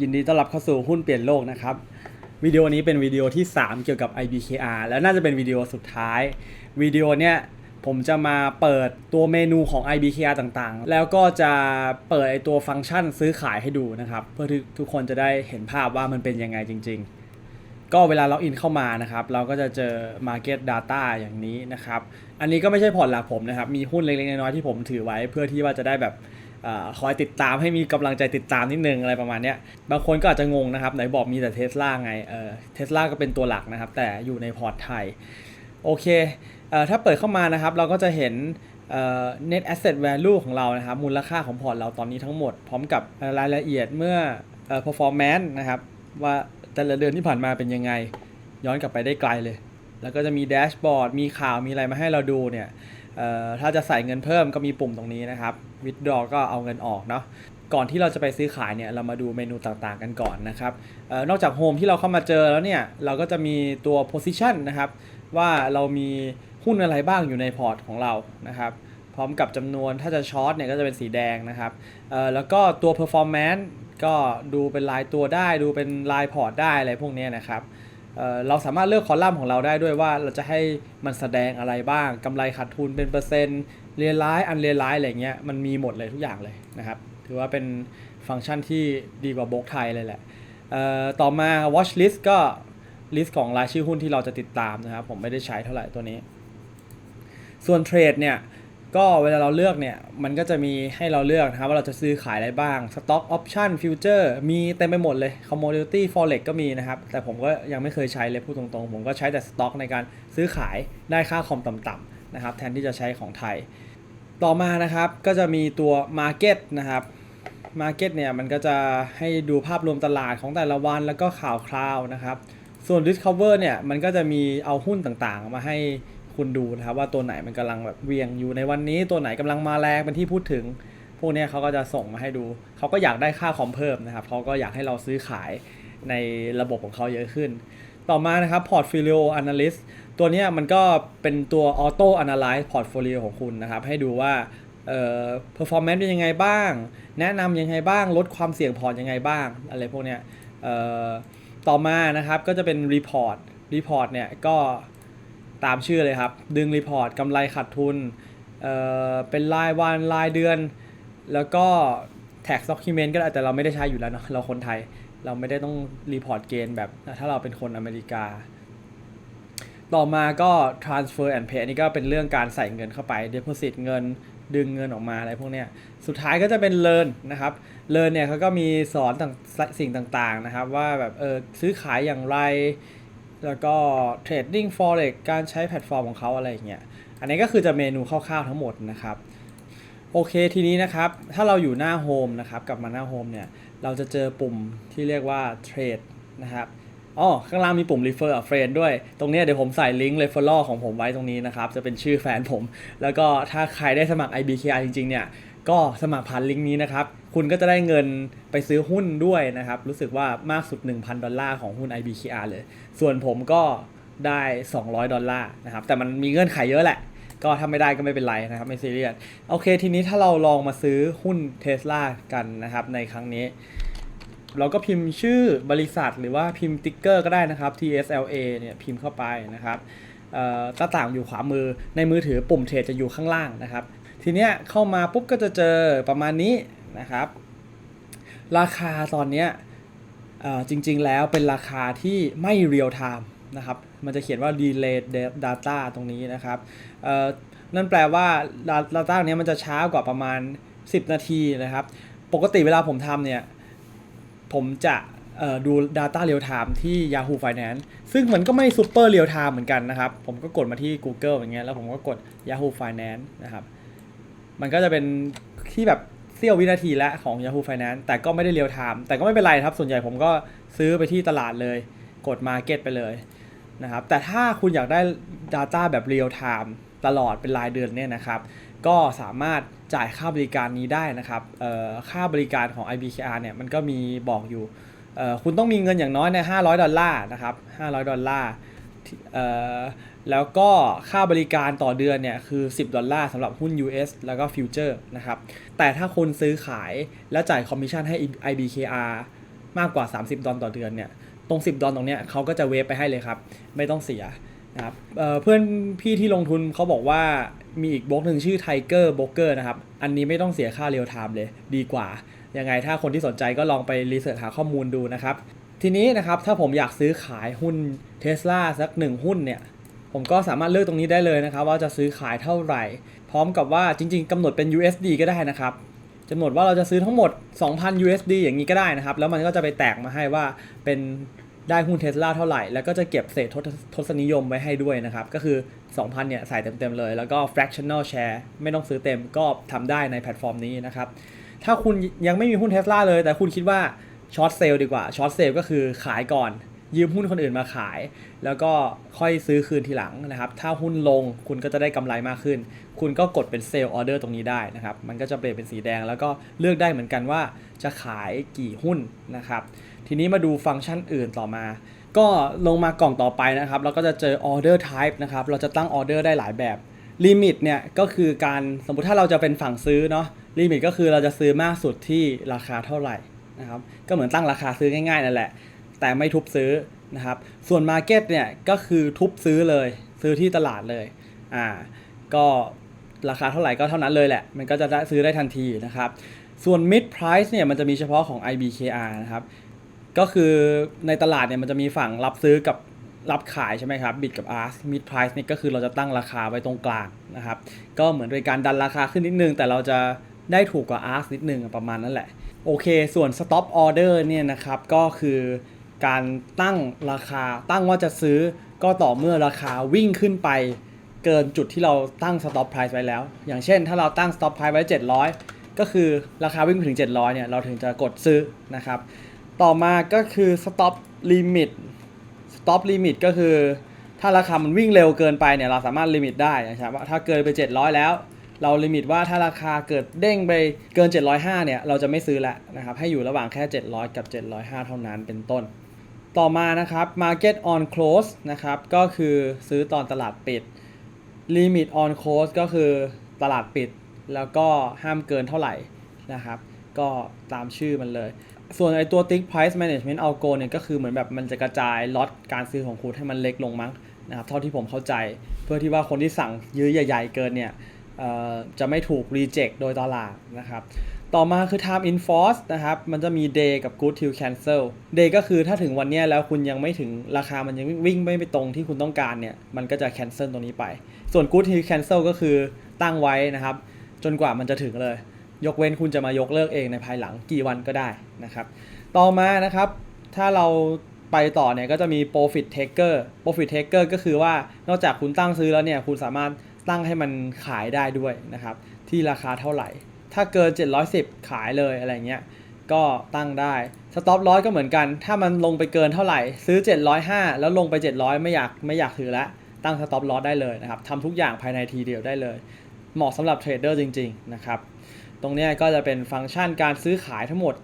ยินดีต้อนรับเข้าสู่หุ้นเปลี่ยนโลกนะครับวิดีโอนี้เป็นวิดีโอที่ 3 เกี่ยวกับ IBKR แล้วน่าจะเป็นวิดีโอสุดท้ายวิดีโอเนี้ยผมจะมาเปิดตัวเมนูของ IBKR ต่างๆ แล้วก็จะเปิดไอตัวฟังก์ชันซื้อขายให้ดูนะครับ เพื่อที่ทุกคนจะได้เห็นภาพว่ามันเป็นยังไงจริง ๆ ก็เวลาเราอินเข้ามานะครับ เราก็จะเจอ Market Data อย่างนี้นะครับ อันนี้ก็ไม่ใช่พอร์ตหลักผมนะครับ มีหุ้นเล็กๆน้อยๆที่ผมถือไว้เพื่อที่ว่าจะได้แบบ คอยติดตามให้มีกำลังใจติดตามนิดนึงอะไรประมาณนี้บางคนก็อาจจะงงนะครับ ไหนบอกมีแต่เทสลาไงเออเทสลาก็เป็นตัวหลักนะครับ แต่อยู่ในพอร์ตไทย โอเคเอ่อถ้าเปิดเข้ามานะครับ เราก็จะเห็น net asset value ของเรานะครับ มูลค่าของพอร์ตเราตอนนี้ทั้งหมด พร้อมกับรายละเอียดเมื่ออ performance นะครับ ว่าแต่ละเดือนที่ผ่านมาเป็นยังไง ย้อนกลับไปได้ไกลเลย แล้วก็จะมีแดชบอร์ดมีข่าวมีอะไรมาให้เราดูเนี่ยถ้าจะใส่เงินเพิ่มก็มีปุ่มตรงนี้นะครับ withdraw ก็เอาเงินออกเนาะก่อนที่เราจะไปซื้อขายเนี่ยเรามาดูเมนูต่างๆกันก่อนนะครับออนอกจากโฮมที่เราเข้ามาเจอแล้วเนี่ยเราก็จะมีตัว position นะครับ ว่าเรามีหุ้นอะไรบ้างอยู่ในพอร์ตของเรานะครับ พร้อมกับจำนวนถ้าจะช็อตเนี่ยก็จะเป็นสีแดงนะครับออแล้วก็ตัว performance ก็ดูเป็นรายตัวได้ดูเป็นรายพอร์ตได้อะไรพวกนี้นะครับเเราสามารถเลือกคอลัมน์ของเราได้ด้วยว่าเราจะให้มันแสดงอะไรบ้างกำไรขาดทุนเป็นเปอร์เซ็นต์ เรียนร้ายอันเรียนร้ายอะไรเงี้ยมันมีหมดเลยทุกอย่างเลยนะครับ ถือว่าเป็นฟังก์ชันที่ดีกว่าบล็อกไทยเลยแหละต่อมา watch list ก็ลิสต์ของรายชื่อหุ้นที่เราจะติดตามนะครับ ผมไม่ได้ใช้เท่าไหร่ตัวนี้ ส่วนเทรดเนี่ยก็เวลาเราเลือกเนี่ย มันก็จะมีให้เราเลือกนะครับ ว่าเราจะซื้อขายอะไรบ้าง Stock Option Future มีเต็มไปหมดเลย Commodity Forex ก็มีนะครับ แต่ผมก็ยังไม่เคยใช้เลยพูดตรงๆ ผมก็ใช้แต่ Stock ในการซื้อขายได้ค่าคอมต่ำๆ นะครับแทนที่จะใช้ของไทย ต่อมานะครับก็จะมีตัว Market นะครับ Market เนี่ยมันก็จะให้ดูภาพรวมตลาดของแต่ละวันแล้วก็ข่าวคราวนะครับส่วน Discover เนี่ยมันก็จะมีเอาหุ้นต่างๆ มาให้คุณดูนะครับว่าตัวไหนมันกำลังแบบเวียงอยู่ในวันนี้ตัวไหนกำลังมาแรงเป็นที่พูดถึง พวกนี้เขาก็จะส่งมาให้ดู เขาก็อยากได้ค่าคอมเพิ่มนะครับเขาก็อยากให้เราซื้อขายในระบบของเขาเยอะขึ้น ต่อมานะครับ Portfolio Analyst ตัวนี้มันก็เป็นตัว Auto Analyze Portfolio ของคุณนะครับ ให้ดูว่าเอ่อ performance เป็นยังไงบ้าง แนะนำยังไงบ้าง ลดความเสี่ยงพอร์ตยังไงบ้าง อะไรพวกเนี้ยเอ่อต่อมานะครับก็จะเป็น Report Report เนี่ยก็ตามชื่อเลยครับ ดึง Report กำไรขาดทุนเอ่อเป็นรายวันรายเดือน แล้วก็ tax document ก็ได้แต่เราไม่ได้ใช้อยู่แล้วเนาะเราคนไทย เราไม่ได้ต้องรีพอร์ตเกณฑ์แบบถ้าเราเป็นคนอเมริกา ต่อมาก็ transfer and pay อันนี้ก็เป็นเรื่องการใส่เงินเข้าไป deposit เงินดึงเงินออกมาอะไรพวกเนี้ย สุดท้ายก็จะเป็น learn นะครับ learn เนี่ยเขาก็มีสอนต่างสิ่งต่างๆนะครับ ว่าแบบเออซื้อขายอย่างไร แล้วก็ trading forex การใช้แพลตฟอร์มของเขาอะไรอย่างเงี้ย อันนี้ก็คือจะเมนูคร่าวๆทั้งหมดนะครับ โอเคทีนี้นะครับ ถ้าเราอยู่หน้าโฮมนะครับ กลับมาหน้าโฮมเนี่ย เราจะเจอปุ่มที่เรียกว่า Trade นะครับอ๋อข้างล่างมีปุ่ม Refer a friend ด้วย ตรงนี้เดี๋ยวผมใส่ลิงก์ referral ของผมไว้ตรงนี้นะครับ จะเป็นชื่อแฟนผม แล้วก็ถ้าใครได้สมัคร IBKR จริง ๆ เนี่ย ก็สมัครผ่านลิงก์นี้นะครับ คุณก็จะได้เงินไปซื้อหุ้นด้วยนะครับ รู้สึกว่ามากสุด 1,000 ดอลลาร์ของหุ้น IBKR เลย ส่วนผมก็ได้ 200 ดอลลาร์นะครับ แต่มันมีเงื่อนไขเยอะแหละ ก็ถ้าไม่ได้ก็ไม่เป็นไรนะครับไม่ซีเรียสโอเคทีนี้ถ้าเราลองมาซื้อหุ้นเท s l a กันนะครับในครั้งนี้ เราก็พิมพ์ชื่อบริษัทหรือว่าพิมพ์ติ๊กเกอร์ก็ได้นะครับ TSLA เนี่ยพิมพ์เข้าไปนะครับหน้าต่างอยู่ขวามือในมือถือปุ่มเทรดจะอยู่ข้างล่างนะครับ ทีเนี้ยเข้ามาปุ๊บก็จะเจอประมาณนี้นะครับ ราคาตอนเนี้ยจริงๆแล้วเป็นราคาที่ไม่เรียลไทม์ นะครับ มันจะเขียนว่า delay data ตรงนี้นะครับนั่นแปลว่า data เนี้ยมันจะช้ากว่าประมาณ 10 นาทีนะครับ ปกติเวลาผมทำเนี่ย ผมจะดู Data Real Time ที่ Yahoo Finance ซึ่งมันก็ไม่ Super Real Time เหมือนกันนะครับ ผมก็กดมาที่ Google อย่างเงี้ยแล้วผมก็กด Yahoo Finance นะครับ มันก็จะเป็นที่แบบเสี้ยววินาทีล้วของ Yahoo Finance แต่ก็ไม่ได้เรียลไทม์แต่ก็ไม่เป็นไรครับ ส่วนใหญ่ผมก็ซื้อไปที่ตลาดเลย กด Market ไปเลย นะครับแต่ถ้าคุณอยากได้ Data แบบเรียลไทม์ตลอดเป็นรายเดือนเนี่ยนะครับก็สามารถจ่ายค่าบริการนี้ได้นะครับค่าบริการของ IBKR เนี่ยมันก็มีบอกอยู่ คุณต้องมีเงินอย่างน้อยใน 500 ดอลลาร์นะครับ 500 ดอลลาร์แล้วก็ค่าบริการต่อเดือนเนี่ยคือ 10 ดอลลาร์สำหรับหุ้น US แล้วก็ฟิวเจอร์นะครับ แต่ถ้าคุณซื้อขายแล้วจ่ายคอมมิชชั่นให้ IBKR มากกว่า 30 ดอลต่อเดือนเนี่ย ตรง 10 ดอลตรงเนี้ยเขาก็จะเวฟไปให้เลยครับ ไม่ต้องเสียนะครับเเพื่อนพี่ที่ลงทุนเขาบอกว่ามีอีกบล็อกหนึ่งชื่อ Tiger b r o k e r นะครับ อันนี้ไม่ต้องเสียค่าเรียลไทม์เลยดีกว่า ยังไงถ้าคนที่สนใจก็ลองไปรีเสิร์ชหาข้อมูลดูนะครับ ทีนี้นะครับถ้าผมอยากซื้อขายหุ้น Tesla สักหนึ่งหุ้นเนี่ยผมก็สามารถเลือกตรงนี้ได้เลยนะครับ ว่าจะซื้อขายเท่าไหร่ พร้อมกับว่าจริง ๆกำหนดเป็น USD ก็ได้นะครับ กำหนดว่าเราจะซื้อทั้งหมด 2,000 USD อย่างนี้ก็ได้นะครับ แล้วมันก็จะไปแตกมาให้ว่าเป็นได้หุ้นเทสลาเท่าไหร่ แล้วก็จะเก็บเศษทศนิยมไว้ให้ด้วยนะครับ ก็คือ 2,000 เนี่ยใส่เต็มๆเลย แล้วก็ fractional share ไม่ต้องซื้อเต็มก็ทำได้ในแพลตฟอร์มนี้นะครับ ถ้าคุณยังไม่มีหุ้นเทสลาเลย แต่คุณคิดว่าช็อตเซลดีกว่าช็อตเซลก็คือขายก่อน ยืมหุ้นคนอื่นมาขาย แล้วก็ค่อยซื้อคืนทีหลังนะครับ ถ้าหุ้นลงคุณก็จะได้กำไรมากขึ้น คุณก็กดเป็นเซลล์ออเดอร์ตรงนี้ได้นะครับ มันก็จะเปลี่ยนเป็นสีแดง แล้วก็เลือกได้เหมือนกันว่าจะขายกี่หุ้นนะครับ ทีนี้มาดูฟังก์ชันอื่นต่อมา ก็ลงมากล่องต่อไปนะครับ เราก็จะเจอ order type นะครับ เราจะตั้งออเดอร์ได้หลายแบบลิมิตเนี่ยก็คือการสมมุติถ้าเราจะเป็นฝั่งซื้อเนาะลิมิตก็คือเราจะซื้อมากสุดที่ราคาเท่าไหร่นะครับก็เหมือนตั้งราคาซื้อง่ายๆนั่นแหละ แต่ไม่ทุบซื้อนะครับ ส่วน Market เนี่ยก็คือทุบซื้อเลย ซื้อที่ตลาดเลยอ่าก็ราคาเท่าไหร่ก็เท่านั้นเลยแหละ มันก็จะซื้อได้ทันทีนะครับ ส่วน Mid Price เนี่ยมันจะมีเฉพาะของ IBKR นะครับ ก็คือในตลาดเนี่ยมันจะมีฝั่งรับซื้อกับรับขายใช่ไหมครับบิดกับ ask mid price นี่ก็คือเราจะตั้งราคาไว้ตรงกลางนะครับ ก็เหมือนเป็นการดันราคาขึ้นนิดนึง แต่เราจะได้ถูกกว่า ask นิดนึงประมาณนั้นแหละ โอเค ส่วน stop order เนี่ยนะครับ ก็คือ การตั้งราคาตั้งว่าจะซื้อก็ต่อเมื่อราคาวิ่งขึ้นไป เกินจุดที่เราตั้ง stop price ไว้แล้ว อย่างเช่น ถ้าเราตั้ง stop price ไว้ 700 ก็คือราคาวิ่งไปถึง 700เนี่ยเราถึงจะกดซื้อนะครับ ต่อมาก็คือ stop limit stop limit ก็คือ ถ้าราคามันวิ่งเร็วเกินไปเนี่ยเราสามารถลิมิตได้นะครับว่าถ้าเกินไป 700 แล้ว เราลิมิตว่าถ้าราคาเกิดเด้งไปเกิน 705เนี่ยเราจะไม่ซื้อละนะครับให้อยู่ระหว่างแค่ 700 กับ 705 เท่านั้นเป็นต้น ต่อมานะครับ market on close นะครับ ก็คือซื้อตอนตลาดปิด limit on close ก็คือตลาดปิด แล้วก็ห้ามเกินเท่าไหร่นะครับ ก็ตามชื่อมันเลย ส่วนไอตัว tick price management algo เนี่ยก็คือเหมือนแบบมันจะกระจายล็อตการซื้อของคุณให้มันเล็กลงมั้งนะครับเท่าที่ผมเข้าใจ เพื่อที่ว่าคนที่สั่งยื้อใหญ่ ๆ เกินเนี่ยจะไม่ถูก reject โดยตลาดนะครับ ต่อมาคือ time in force นะครับ มันจะมี day กับ good till cancel day ก็คือถ้าถึงวันนี้แล้วคุณยังไม่ถึงราคามันยังวิ่งไม่ไปตรงที่คุณต้องการเนี่ย มันก็จะ cancel ตรงนี้ไป ส่วน good till cancel ก็คือตั้งไว้นะครับ จนกว่ามันจะถึงเลย ยกเว้นคุณจะมายกเลิกเองในภายหลังกี่วันก็ได้นะครับ ต่อมานะครับ ถ้าเราไปต่อเนี่ยก็จะมี profit taker profit taker ก็คือว่านอกจากคุณตั้งซื้อแล้วเนี่ย คุณสามารถตั้งให้มันขายได้ด้วยนะครับ ที่ราคาเท่าไหร่ ถ้าเกิน 710 ขายเลยอะไรเงี้ย ก็ตั้งได้ stop loss ก็เหมือนกัน ถ้ามันลงไปเกินเท่าไหร่ ซื้อ 705 แล้วลงไป 700 ไม่อยากไม่อยากถือล้วตั้ง stop loss ได้เลยนะครับทำทุกอย่างภายในทีเดียวได้เลย เหมาะสำหรับเทรดเดอร์จริง ๆ นะครับ ตรงนี้ก็จะเป็นฟังก์ชันการซื้อขายทั้งหมด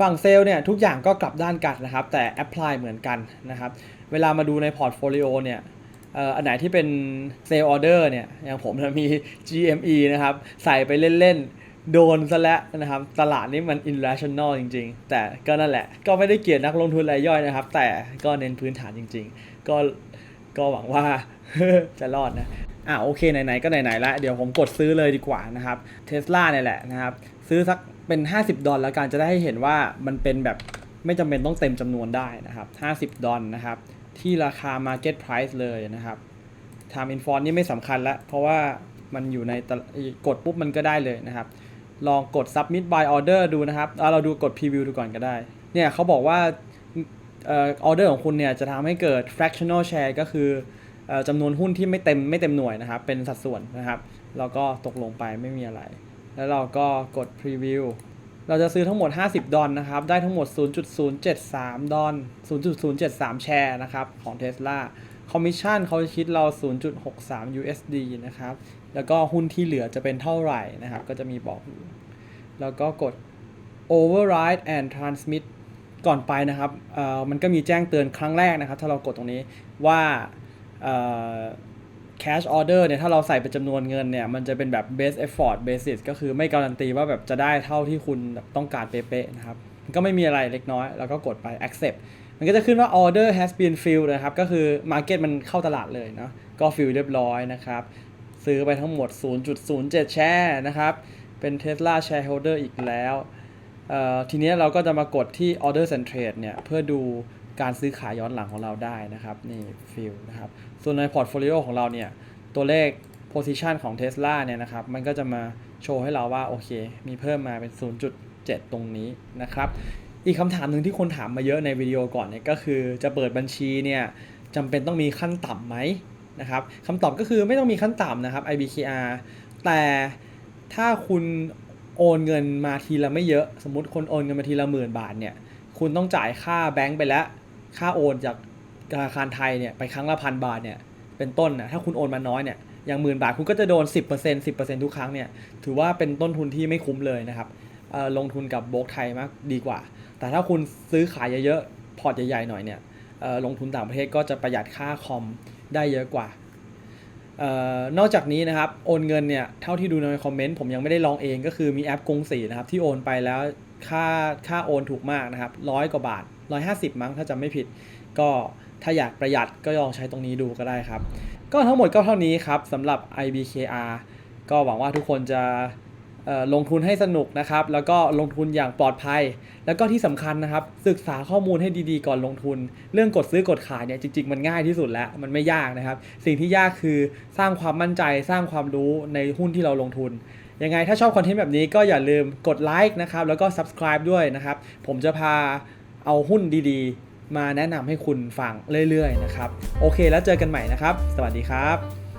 ฝั่งเซลล์เนี่ยทุกอย่างก็กลับด้านกันนะครับ แต่แอพพลายเหมือนกันนะครับ เวลามาดูในพอร์ตโฟลิโอเนี่ยอันไหนที่เป็นเซลล์ออเดอร์เนี่ยอย่างผมจะมี GME นะครับ ใส่ไปเล่น ๆ โดนซะแล้วนะครับ ตลาดนี้มัน irrational จริง ๆ แต่ก็นั่นแหละ ก็ไม่ได้เกลียดนักลงทุนรายย่อยนะครับ แต่ก็เน้นพื้นฐานจริง ๆ ก็ก็หวังว่าจะรอดนะอ่าโอเค ไหน ๆ ก็ไหน ๆ แล้ว เดี๋ยวผมกดซื้อเลยดีกว่านะครับเทสลาเนี่ยแหละนะครับ ซื้อสักเป็น 50 ดอลแล้วกันจะได้ให้เห็นว่ามันเป็นแบบไม่จำเป็นต้องเต็มจำนวนได้นะครับ 50 ดอลนะครับ ที่ราคา Market Price เลยนะครับ Time in f o n นี่ไม่สำคัญละเพราะว่ามันอยู่ในตะกดปุ๊บมันก็ได้เลยนะครับ ลองกด submit by order ดูนะครับเราดูกด preview ดูก่อนก็ได้ เนี่ยเขาบอกว่าออเดอร์ของคุณเนี่ยจะทำให้เกิด fractional share ก็คือจำนวนหุ้นที่ไม่เต็มไม่เต็มหน่วยนะครับ เป็นสัดส่วนนะครับเราก็ตกลงไปไม่มีอะไร แล้วเราก็กด preview เราจะซื้อทั้งหมด 50 ดอลนะครับ ได้ทั้งหมด 0.073 ดอล0.073 แชร์นะครับ ของ Tesla คอมมิชชั่นเขาจะคิดเรา 0.63 USD นะครับ แล้วก็หุ้นที่เหลือจะเป็นเท่าไหร่นะครับ ก็จะมีบอกอยู่ แล้วก็กด override and transmit ก่อนไปนะครับมันก็มีแจ้งเตือนครั้งแรกนะครับ ถ้าเรากดตรงนี้ว่า cash order เนี่ยถ้าเราใส่เป็นจำนวนเงินเนี่ยมันจะเป็นแบบ base effort basis ก็คือไม่การันตีว่าแบบจะได้เท่าที่คุณต้องการเป๊ะๆนะครับ ก็ไม่มีอะไรเล็กน้อย แล้วก็กดไป accept มันก็จะขึ้นว่า order has been filled นะครับ ก็คือ market มันเข้าตลาดเลยเนาะก็ fill เรียบร้อยนะครับ ซื้อไปทั้งหมด 0.07 แชร์นะครับ เป็น Tesla shareholder อีกแล้วทีนี้เราก็จะมากดที่ order and trade เนี่ย เพื่อดูการซื้อขายย้อนหลังของเราได้นะครับ นี่ fill นะครับ ส่วนใน portfolio ของเราเนี่ย ตัวเลข position ของ Tesla เนี่ยนะครับ มันก็จะมาโชว์ให้เราว่า โอเค มีเพิ่มมาเป็น 0.7 ตรงนี้นะครับ อีกคำถามหนึ่งที่คนถามมาเยอะในวิดีโอก่อนเนี่ยก็คือจะเปิดบัญชีเนี่ยจำเป็นต้องมีขั้นต่ำไหม นะครับคำตอบก็คือไม่ต้องมีขั้นต่ำนะครับ IBKR แต่ถ้าคุณโอนเงินมาทีละไม่เยอะ สมมติคนโอนเงินมาทีละหมื่นบาทเนี่ย คุณต้องจ่ายค่าแบงก์ไปแล้ว ค่าโอนจากธนาคารไทยเนี่ยไปครั้งละพันบาทเนี่ย เป็นต้นนะถ้าคุณโอนมาน้อยเนี่ย อย่างหมื่นบาทคุณก็จะโดน 10% 10%ทุกครั้งเนี่ย ถือว่าเป็นต้นทุนที่ไม่คุ้มเลยนะครับ ลงทุนกับโบกไทยมากดีกว่า แต่ถ้าคุณซื้อขายเยอะๆ พอร์ตใหญ่ๆ หน่อยเนี่ยลงทุนต่างประเทศก็จะประหยัดค่าคอม ได้เยอะกว่าออนอกจากนี้นะครับโอนเงินเนี่ยเท่าที่ดูในคอมเมนต์ผมยังไม่ได้ลองเองก็คือมีแอปกรุงศรีนะครับที่โอนไปแล้วค่าค่าโอนถูกมากนะครับร้อยกว่าบาท 150 มั้งถ้าจำไม่ผิด ก็ถ้าอยากประหยัดก็ลองใช้ตรงนี้ดูก็ได้ครับ ก็ทั้งหมดก็เท่านี้ครับสำหรับ IBKR ก็หวังว่าทุกคนจะ ลงทุนให้สนุกนะครับ แล้วก็ลงทุนอย่างปลอดภัย แล้วก็ที่สำคัญนะครับ ศึกษาข้อมูลให้ดีๆก่อนลงทุน เรื่องกดซื้อกดขายเนี่ยจริงๆ มันง่ายที่สุดแล้ว มันไม่ยากนะครับ สิ่งที่ยากคือสร้างความมั่นใจสร้างความรู้ในหุ้นที่เราลงทุน ยังไงถ้าชอบคอนเทนต์แบบนี้ก็อย่าลืมกดไลค์นะครับ แล้วก็ subscribe ด้วยนะครับ ผมจะพาเอาหุ้นดีๆ มาแนะนำให้คุณฟังเรื่อยๆนะครับ โอเคแล้วเจอกันใหม่นะครับ สวัสดีครับ